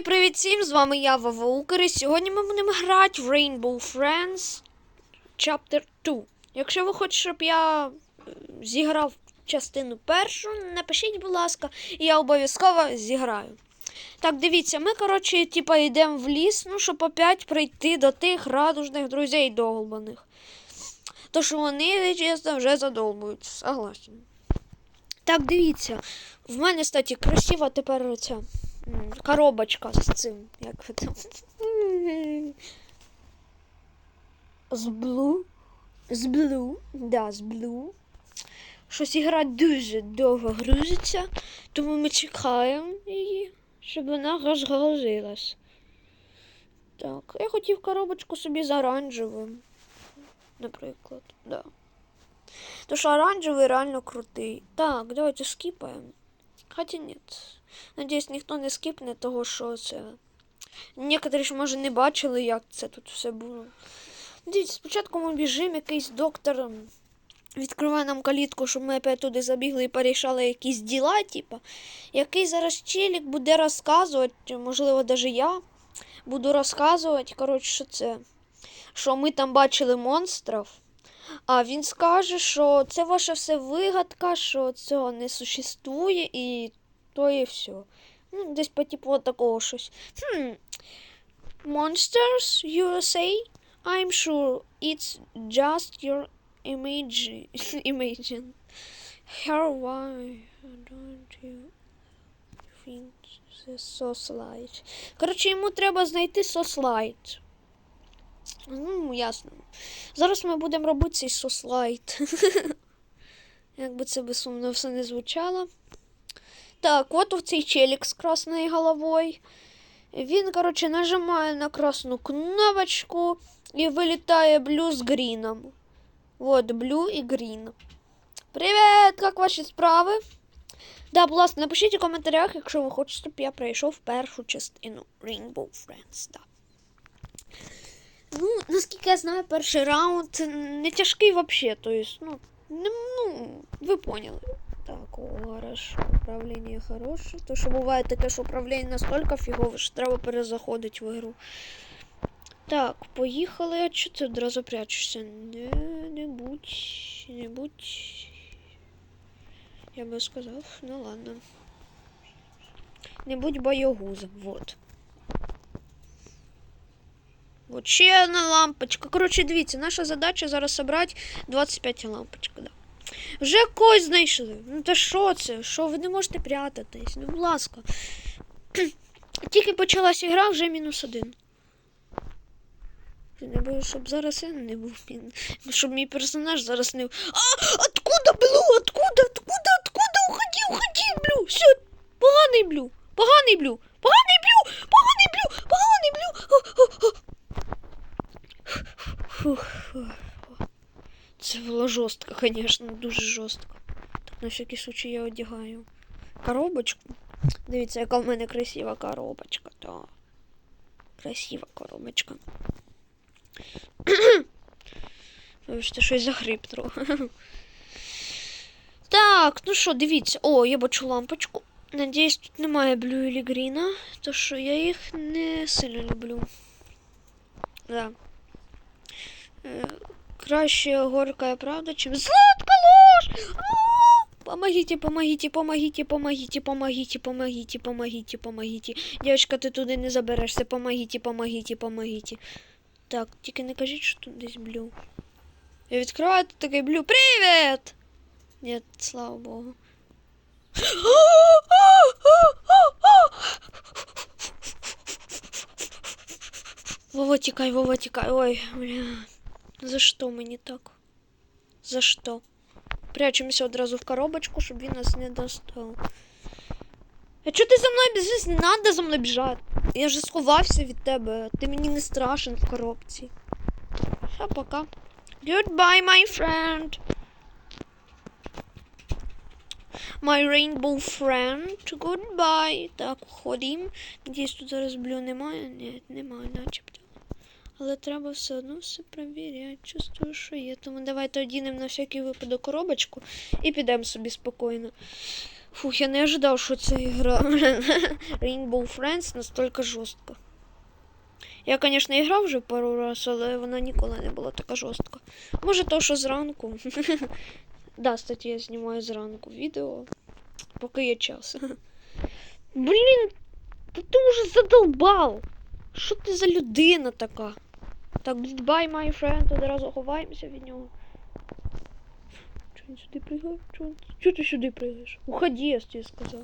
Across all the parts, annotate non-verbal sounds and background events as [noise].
і привіт всім! З вами я, Вова Укр, і сьогодні ми будемо грати в Rainbow Friends Chapter 2. Якщо ви хочете, щоб я е, зіграв частину першу, напишіть, будь ласка, і я обов'язково зіграю. Так, дивіться, ми, коротше, типа, йдемо в ліс, ну, щоб опять прийти до тих радужних друзей довбаних. То що вони, чесно, вже задовбують. Согласен. Так, дивіться. В мене, кстати, красива тепер ця м, коробочка з цим. Як там. З блу. З блу. Да, з блу. Щось ігра дуже довго грузиться, тому ми чекаємо її, щоб вона розгрузилась. Так, я хотів коробочку собі з оранжевим. Наприклад, да. То що оранжевий реально крутий. Так, давайте скіпаємо. Хоча ні. Надіюсь, ніхто не скіпне того, що це. Некоторі ж, може, не бачили, як це тут все було. Дивіться, спочатку ми біжимо, якийсь доктор відкриває нам калітку, щоб ми опять туди забігли і порішали якісь діла, типа. Який зараз челік буде розказувати, можливо, навіть я буду розказувати, коротше, що це. Що ми там бачили монстрів. А він скаже, що це ваша все вигадка, що цього не существує, і то і все. Ну, десь по типу от такого щось. Хм. Monsters, USA? I'm sure it's just your image. [laughs] imagine. How why don't you think the Soslite? Коротше, йому треба знайти Soslite. Ну, ясно. Зараз ми будемо робити цей сослайт. [laughs] Як би це би сумно все не звучало. Так, от цей челік з красною головою. Він, коротше, нажимає на красну кнопочку і вилітає блю з гріном. Вот, блю і грін. Привіт! Як ваші справи? Да, будь ласка, напишіть у коментарях, якщо ви хочете, щоб я пройшов першу частину Rainbow Friends. Да. Ну, наскільки я знаю, перший раунд не тяжкий вообще. То есть, ну, ну, ви поняли. Так, хорошо. Управління хороше. То що буває таке, що управління настільки фігове, що треба перезаходити в ігру. Так, поїхали. Чого ти одразу прячешся? Не, не будь, не будь. Я би сказав, ну ладно. Не будь боєгузом, вот. Вот ще одна лампочка. Коротше, дивіться, наша задача зараз зібрати 25 лампочок. Да. Вже когось знайшли. Ну та що це? Що ви не можете прятатись? Ну, будь ласка. [clears throat] Тільки почалась гра, вже мінус один. Не боюсь, щоб зараз я не був. Щоб мій персонаж зараз не. А! Откуда блю? Откуда? Откуда? Откуда? Уходи, уходи, блю! Все, поганий блю! Поганий блю! Поганий блю! Поганий блю! Поганий блю! Фух. Це було жорстко, звісно, дуже жорстко. Так, на всякий случай я одягаю коробочку. Дивіться, яка в мене красива коробочка, так. Красива коробочка. [coughs] Вибачте, щось захрип трохи. [laughs] Так, ну що, дивіться. О, я бачу лампочку. Надіюсь, тут немає блю і гріна, то що я їх не сильно люблю. Да. Краще горькая правда, чем сладкая ложь. А! Помогите, помогите, помогите, помогите, помогите, помогите, помогите, помогите. Девочка, ти туди не заберешся. Помогите, помогите, помогите. Так, тільки не кажіть, що тут десь блю. Я відкриваю тут такий блю. Привіт! Нет, слава Богу. Вова, тікай, Вова, тікай. Ой, бля. За що мені так? За що? Прячемося одразу в коробочку, щоб він нас не достав. А чого ти за мною біжиш? Не треба за мною біжати. Я вже сховався від тебе. Ти мені не страшен в коробці. Все, пока. Goodbye, my friend. My rainbow friend. Goodbye. Так, ходім. Надіюсь, тут зараз блю немає. Ні, немає, начебто. Але треба все одно все перевіряти. Чувствую, що є. Тому давайте одінемо на всякий випадок коробочку і підемо собі спокійно. Фух, я не ожидав, що ця ігра [laughs] Rainbow Friends настільки жорстка. Я, звісно, і грав вже пару раз, але вона ніколи не була така жорстка. Може, то, що зранку. [laughs] да, кстати, я знімаю зранку відео, поки є час. [laughs] Блін, ти вже задолбав. Що ти за людина така? Так, goodbye, my friend, одразу ховаємося від нього. Чого він сюди пригає? Чого, ти сюди пригаєш? Уходи, я тобі сказав.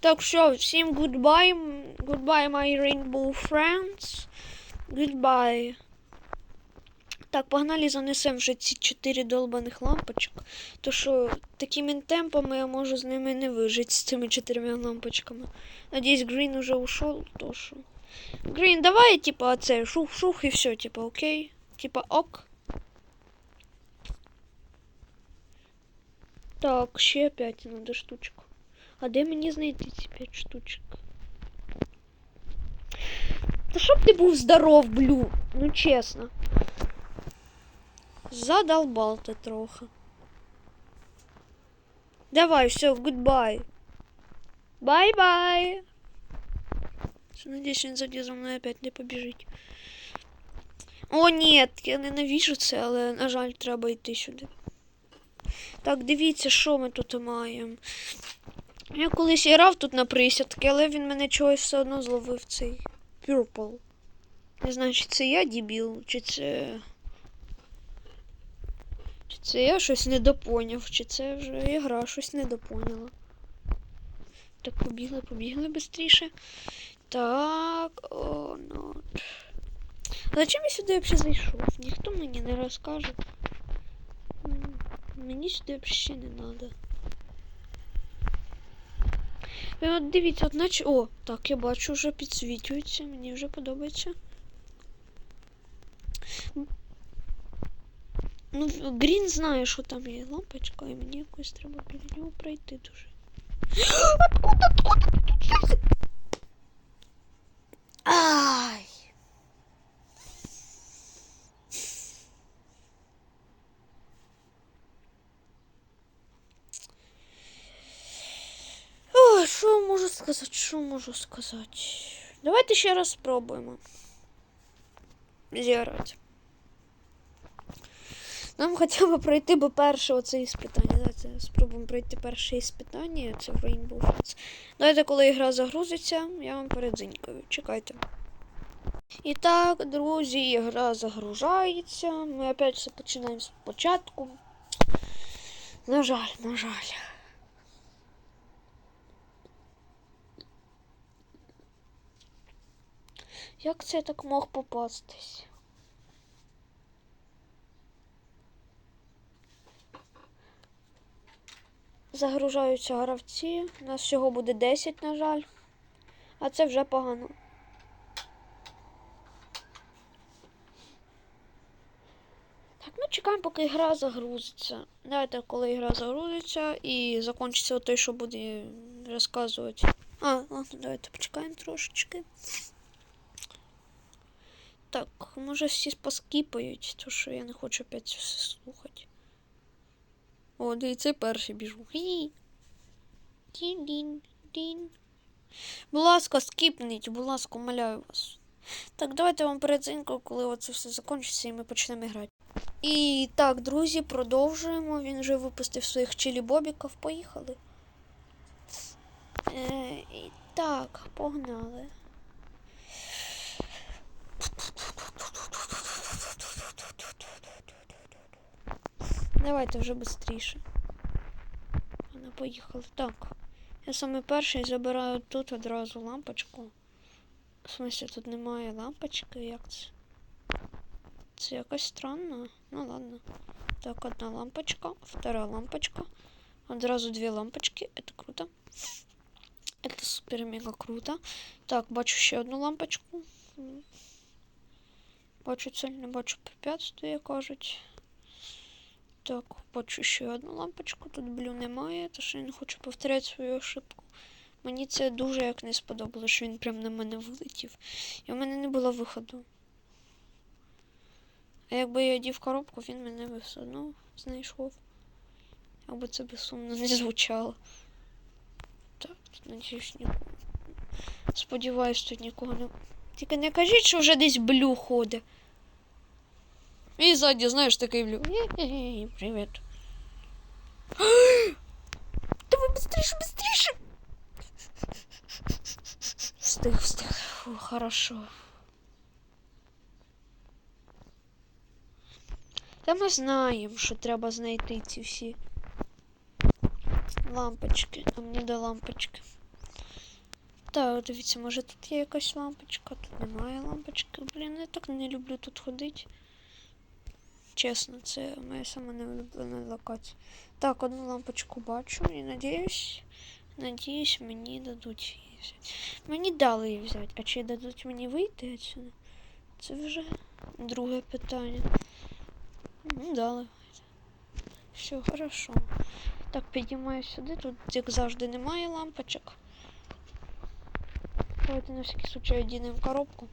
Так, все, всім goodbye. Goodbye, my rainbow friends. Goodbye. Так, погнали занесемо вже ці чотири долбаних лампочок. То що такими темпами я можу з ними не вижити з цими чотирма лампочками. Надіюсь, Грін уже ушел, то що. Грін, давай, типа, оце, шух-шух і все, типа, окей? Типа, ок. Так, ще п'ять надо штучок. А де мені знайти ці п'ять штучок? Та щоб ти був здоров, блю. Ну чесно. Задолбал ти трохи. Давай, все, гудбай. Бай-бай. Надеюсь, він сзади за мною опять не побіжить. О, ні, я ненавижу це, але, на жаль, треба йти сюди. Так, дивіться, що ми тут маємо. Я колись грав тут на присядки, але він мене чогось все одно зловив цей Purple. Не знаю, чи це я дебіл, чи це. Чи це я щось недопоняв, чи це вже ігра щось недопоняла. Так, побігли, побігли швидше. Так, о, ну. Зачем я сюди взагалі зайшов? Ніхто мені не розкаже. Мені сюди взагалі не треба. Ви от дивіться, от наче. О, так, я бачу, вже підсвічується, мені вже подобається. Ну, Грін знає, що там є лампочка, і мені якось треба біля нього пройти дуже. [gasps] Откуда, откуда щось? Ай! Ой, що можу сказати? Що можу сказати? Давайте ще раз спробуємо. Зіграти. Нам хоча б пройти би перше оце іспитання. Давайте спробуємо пройти перше іспитання. Це в Rainbow Friends. Давайте, коли гра загрузиться, я вам передзинькаю. Чекайте. І так, друзі, гра загружається. Ми опять все починаємо спочатку. На жаль, на жаль. Як це я так мог попастись? Загружаються гравці. У нас всього буде 10, на жаль. А це вже погано. Так, ну чекаємо, поки гра загрузиться. Давайте, коли гра загрузиться і закінчиться той, що буде розказувати. А, ладно, давайте почекаємо трошечки. Так, може всі поскіпають, то що я не хочу опять все слухати. О, дивіться, перший біжу. Гі. Дін-дін, дін. Будь ласка, скіпніть, будь ласка, умоляю вас. Так, давайте вам передзинку, коли це все закінчиться і ми почнемо грати. І так, друзі, продовжуємо. Він вже випустив своїх чилі-бобіків. Поїхали. Е, і так, погнали. Давайте вже швидше. Вона поїхала. Так. Я саме перший забираю тут одразу лампочку. В смысле, тут немає лампочки, як це? Це якось странно. Ну ладно. Так, одна лампочка, вторая лампочка. Одразу дві лампочки. Это круто. Это супер-мега круто. Так, бачу ще одну лампочку. Бачу цель, не бачу препятствия, кажуть. Так, бачу ще одну лампочку. Тут блю немає, то що я не хочу повторяти свою ошибку. Мені це дуже як не сподобалося, що він прям на мене вилетів. І в мене не було виходу. А якби я одів коробку, він мене би все одно знайшов. Якби це безсумно не звучало. Так, тут надіюсь нікого. Сподіваюсь, тут нікого не. Тільки не кажіть, що вже десь блю ходить. І ззаді, знаєш, такий блю. Е-е-е, Привіт. [gasps] Давай быстріше, быстріше. Встиг, встиг. Фу, хорошо. Та ми знаємо, що треба знайти ці всі лампочки. А мені до лампочки. Так, дивіться, може тут є якась лампочка, тут немає лампочки. Блін, я так не люблю тут ходити. Чесно, це моя сама неулюблена локація. Так, одну лампочку бачу і надіюсь, надіюсь, мені дадуть її взяти. Мені дали її взяти, а чи дадуть мені вийти відсюди? Це вже друге питання. Ну, дали. Все, хорошо. Так, підіймаю сюди. Тут, як завжди, немає лампочок. Давайте на всякий случай одінемо коробку.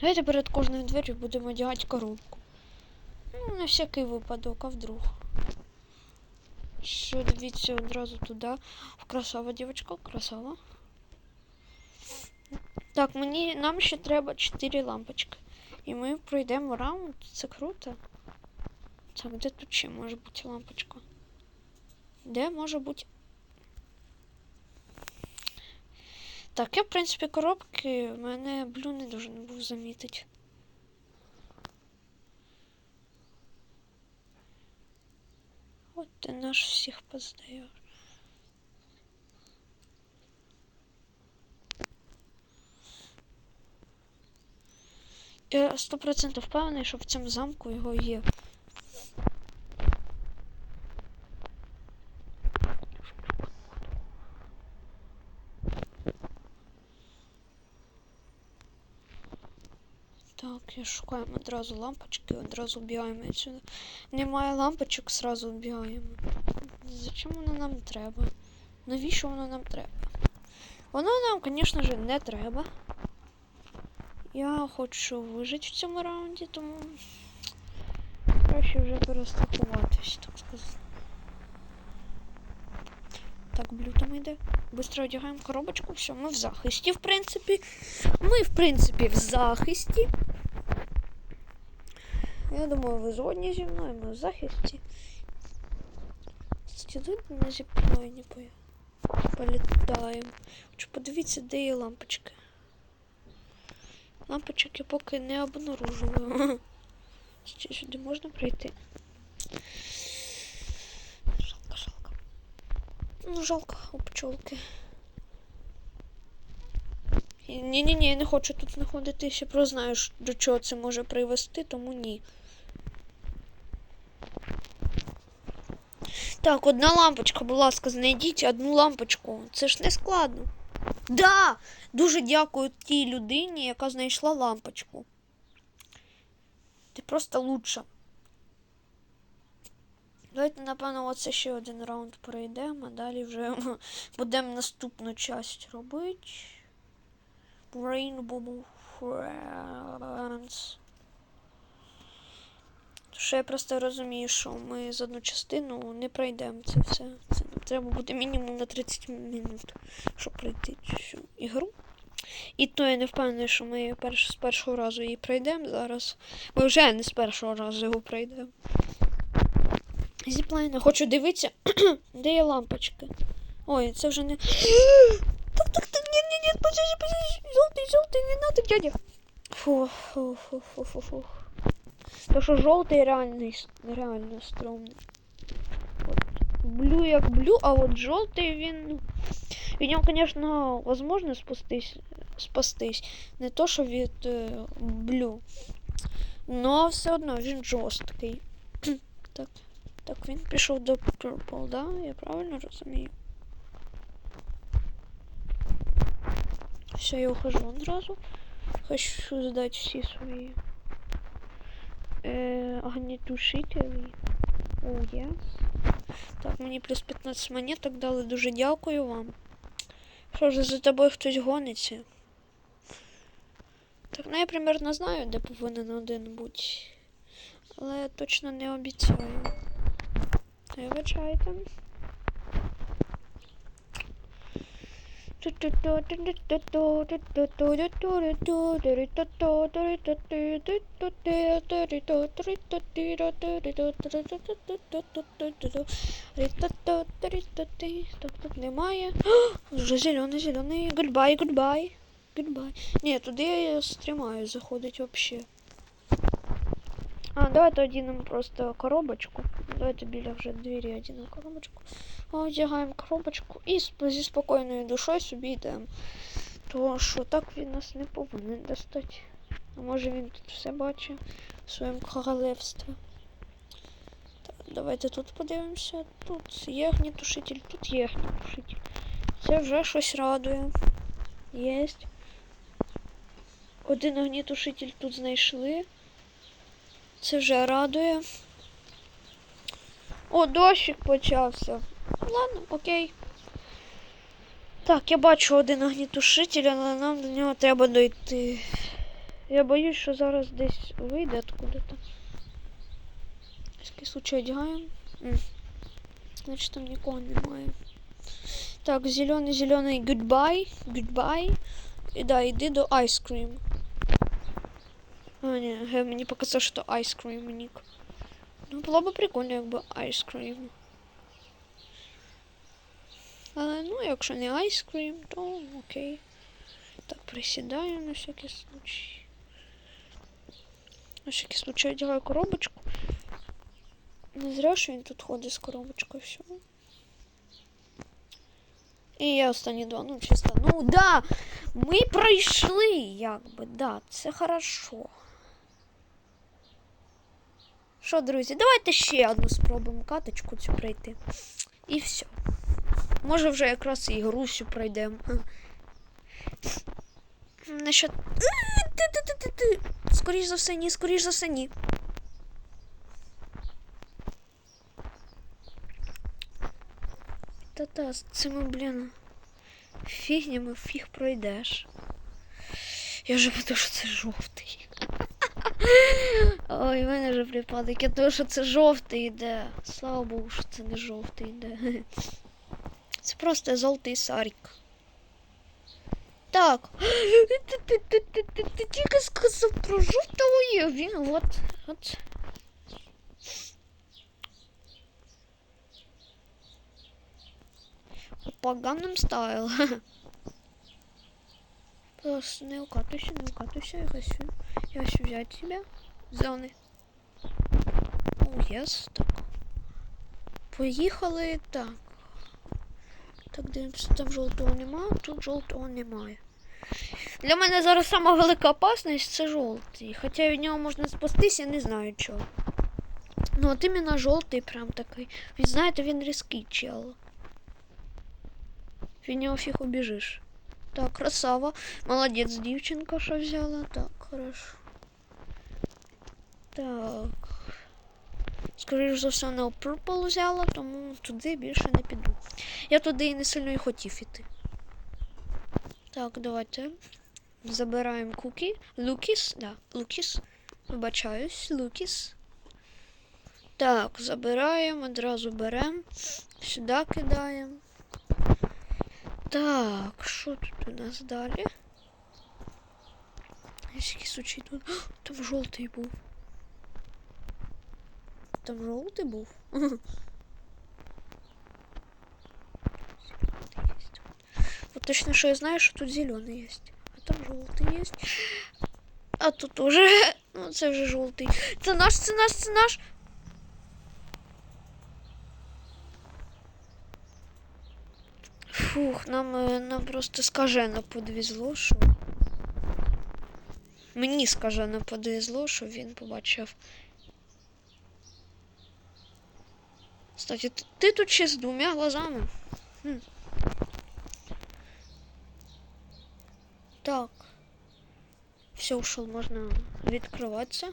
Давайте перед кожною дверью будемо одягати коробку. Ну, на всякий випадок, а вдруг. Що, дивіться одразу туди. Красава, дівчинка, красава. Так, мені нам ще треба 4 лампочки. І ми пройдемо раунд. Це круто. Так, де тут ще може бути лампочка? Де може бути. Так, я, в принципі, коробки мене блю не дуже не був замітити. От ти наш всіх поздаєш. Я сто процентів впевнений, що в цьому замку його є. Так, я шукаємо одразу лампочки, одразу вбігаємо відсюди. Немає лампочок, зразу вбігаємо. Зачем воно нам треба? Навіщо воно нам треба? Воно нам, звісно ж, не треба. Я хочу вижити в цьому раунді, тому краще вже перестрахуватись, так сказати. Так, блю йде. Быстро одягаємо коробочку, все, ми в захисті, в принципі. Ми, в принципі, в захисті. Я думаю, ви згодні зі мною, ми в захисті. Тут на зіплайні політаємо. Хочу подивитися, де є лампочки. Лампочок я поки не обнаружую. [laughs] Чи сюди можна пройти? Жалко, жалко. Ну, жалко у пчолки. Ні-ні-ні, я не хочу тут знаходитися, просто знаю, до чого це може привести, тому ні. Так, одна лампочка, будь ласка, знайдіть одну лампочку. Це ж не складно. Да! Дуже дякую тій людині, яка знайшла лампочку. Ти просто лучша. Давайте, напевно, оце ще один раунд пройдемо, а далі вже [laughs] будемо наступну часть робити. Rainbow Friends. Що я просто розумію, що ми з одну частину не пройдемо це все. Це треба буде мінімум на 30 минут, щоб пройти цю ігру. І то я не впевнений, що ми перш, з першого разу її пройдемо зараз. Ми вже не з першого разу його пройдемо. Зіплайна, хочу дивитися, [clears throat] де є лампочки. Ой, це вже не. [gasps] Так, так, так, ні, ні, ні, подожди, подожди. Жовтий, жовтий, не надо, дядя. Фу, фу, фу, фу, фу. То що жовтий реальний, реально стрьомний. От, блю як блю, а от жовтий він. Від нього, звісно, возможно спастись, спастись. Не то, що від е, блю. Но все одно він жорсткий. [clears throat] так, так, він пішов до Purple, да? Я правильно розумію? Все, я ухожу одразу. Хочу задати всі свої е, огнетушителі. О, yes. Так, мені плюс 15 монеток дали. Дуже дякую вам. Що ж, за тобою хтось гониться? Так, ну я примерно знаю, де повинен один бути. Але я точно не обіцяю. Вибачайте. Так, тут немає. Вже зелений, зелений. Гудбай, гудбай. Гудбай. Ні, туди я стримаю заходить вообще. А, давайте одінемо просто коробочку. Давайте біля вже двері одінемо коробочку. Одягаємо коробочку і зі спокійною душою собі йдемо. Тому що так він нас не повинен достати. А може він тут все бачить в своєму королевстві. Так, давайте тут подивимося. Тут є огнітушитель, тут є огнітушитель. Це вже щось радує. Єсть. Один огнітушитель тут знайшли. Це вже радує. О, дощик почався. Ладно, окей. Так, я бачу один огнітушитель, але нам до нього треба дойти. Я боюсь, що зараз десь вийде откуда-то. Який случай одягаємо. Значить там нікого немає. Так, зелений, зелений, goodbye, goodbye. І да, йди до ice cream. А, ні, мені показав, що ice cream нік. Ну, було б прикольно, якби ice cream. Але ну, якщо не cream, то окей. Так, присідаю на всякий случай. На всякий случай одягаю коробочку. Не зря, що він тут ходить з коробочкою всього. І я останні два, ну чисто. Ну да! Ми пройшли, якби, да, це хорошо. Що, друзі, давайте ще одну спробуємо каточку цю пройти. І все. Може вже якраз і гру всю пройдемо. Насчет. Скоріш за все, ні, скоріш за все, ні. Та-та, з цими, блін, фігнями фіг пройдеш. Я вже подумав, що це жовтий. [laughs] Ой, в мене вже припадок. Я думаю, що це жовтий йде. Слава Богу, що це не жовтий йде. [laughs] Це просто золотий сарик. Так. Ти, ти, ти, ти, ти, ти [gasps] тільки сказав про жовтого є. Він от. От. По Gangnam стайл. Просто не укатывайся, не укатывайся, я хочу, я хочу взять тебя з зони. О, єс, так. Поїхали, так. Так, дивимося, там жовтого немає, тут жовтого немає. Для мене зараз сама велика опасність це жовтий. Хоча від нього можна спастись, я не знаю чого. Ну от іменно жовтий прям такий. Він знаєте, він різкий чел. Від нього фіг убіжиш. Так, красава. Молодець, дівчинка, що взяла. Так, хорошо. Так. Скоріш за все, вона Purple взяла, тому туди більше не піду. Я туди і не сильно і хотів іти. Так, давайте. Забираємо куки. Лукіс, да, Лукіс. Вибачаюсь, Лукіс. Так, забираємо, одразу беремо. Сюди кидаємо. Так, що тут у нас далі? Який случай тут. Там жовтий був. Там жовтий був. Вот точно, что я знаю, что тут зеленый есть. А там желтый есть. А тут тоже. Ну, це вже жовтий. Це наш, це наш, це наш. Фух, нам, е, нам просто скажено подвезло, що. Мені скажено подвезло, що він побачив. Кстати, т- ти тут ще з двома глазами. Хм. Так. Все, ушел, можно відкриватися.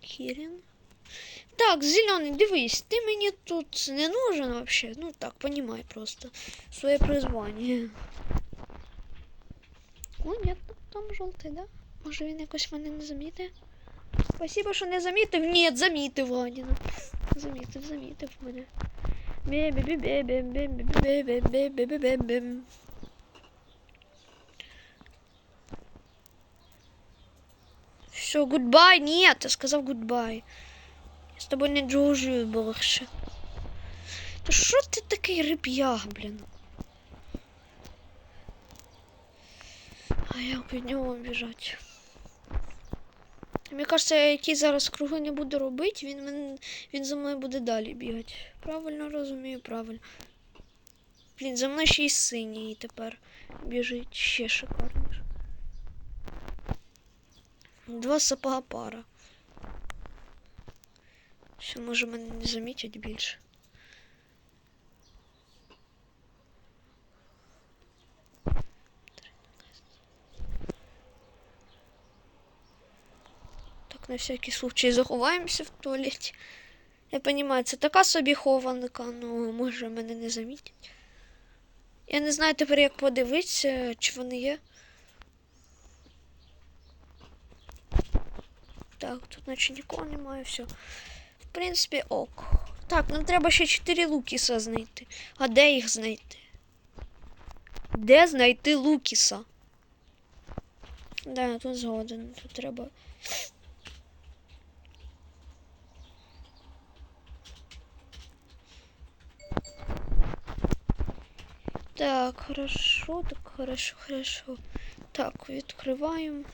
Кірін. Так, зеленый, дивись, ти мені тут не нужен вообще. Ну так, понимай просто своє призвання. О, нет, там жовтий, да? Може він якось мене не замітить? Спасибо, що не замітив. Ні, замітив, Ваніна. Ну, замітив, замітив мене. Все, гудбай, нет, я сказав гудбай. Я з тобою не дружу більше. Та що ти такий риб'яг, блін? А як від нього біжать? Мені кажется, я який зараз круги не буду робити, він, мен... він за мною буде далі бігати. Правильно розумію, правильно. Блін, за мною ще й синій тепер біжить ще шикарніше. Два сапога пара. Все, може мене не замітять більше. Так, на всякий случай заховаємося в туалеті. Я розумію, це така собі хованка, ну може мене не замітять. Я не знаю тепер, як подивитися, чи вони є. Так, тут наче нікого немає, все. В принципі, ок. Так, нам треба ще 4 Лукіса знайти. А де їх знайти? Де знайти Лукіса? Да, тут згоден. Тут треба. Так, хорошо, так хорошо, хорошо. Так, відкриваємо.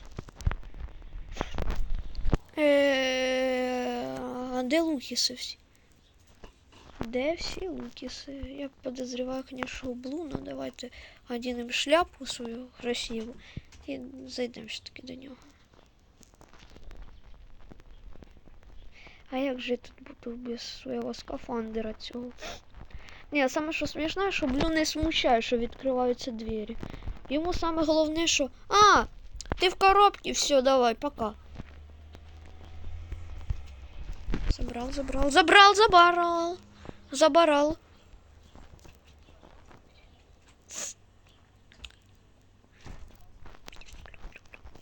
Е, А де Лукіси всі? Де всі Лукіси? Я подозреваю, конечно, Блу, но давайте одінемо шляпу свою красиву і зайдемо все-таки до нього. А як же я тут буду без свого скафандера цього? Ні, саме що смішне, що Блю не смущає, що відкриваються двері. Йому саме головне, що. А! Ти в коробці, все, давай, пока. Забрал, забрал, забрал, забрал. Забарал.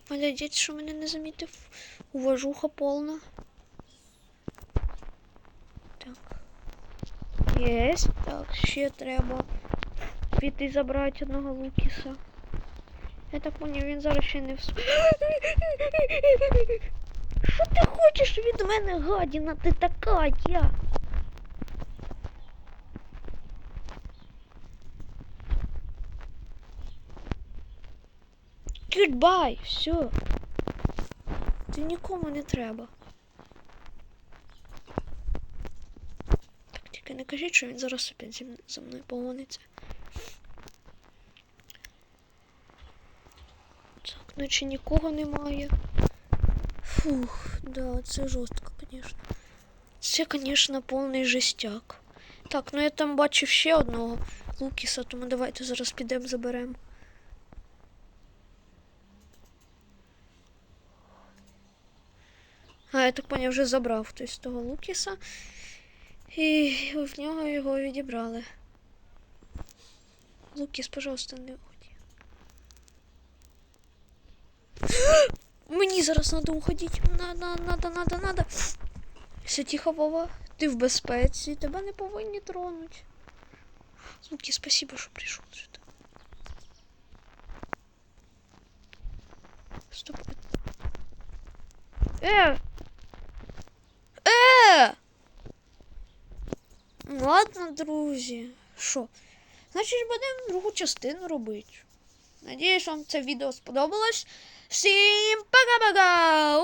Молодець, що мене не замітив. Уважуха повна. Єсть. Так, ще треба піти забрати одного Лукіса. Я так поняв, він зараз ще не вс... [gasps] Що ти хочеш від мене, гадіна? Ти така я? Goodbye, все. Ти нікому не треба. Тільки не кажіть, що він зараз опять за мною погониться. Так, наче нікого немає. Фух, да, це жорстко, звісно. Це, звісно, повний жестяк. Так, ну я там бачив ще одного Лукіса, тому давайте зараз підемо заберемо. А, я так поняв, вже забрав хтось того Лукіса. І в нього його відібрали. Лукіс, пожалуйста, не уходи. Мені зараз треба уходити. Надо, надо, надо, надо. Все тихо, Вова. Ти в безпеці, тебе не повинні тронуть. Луки, спасибо, що прийшов сюди. Стоп. Е! Е! Ну, Ладно, друзі. Що? Значить, будемо другу частину робити. Надіюсь, вам це відео сподобалось. Всім пока-пока!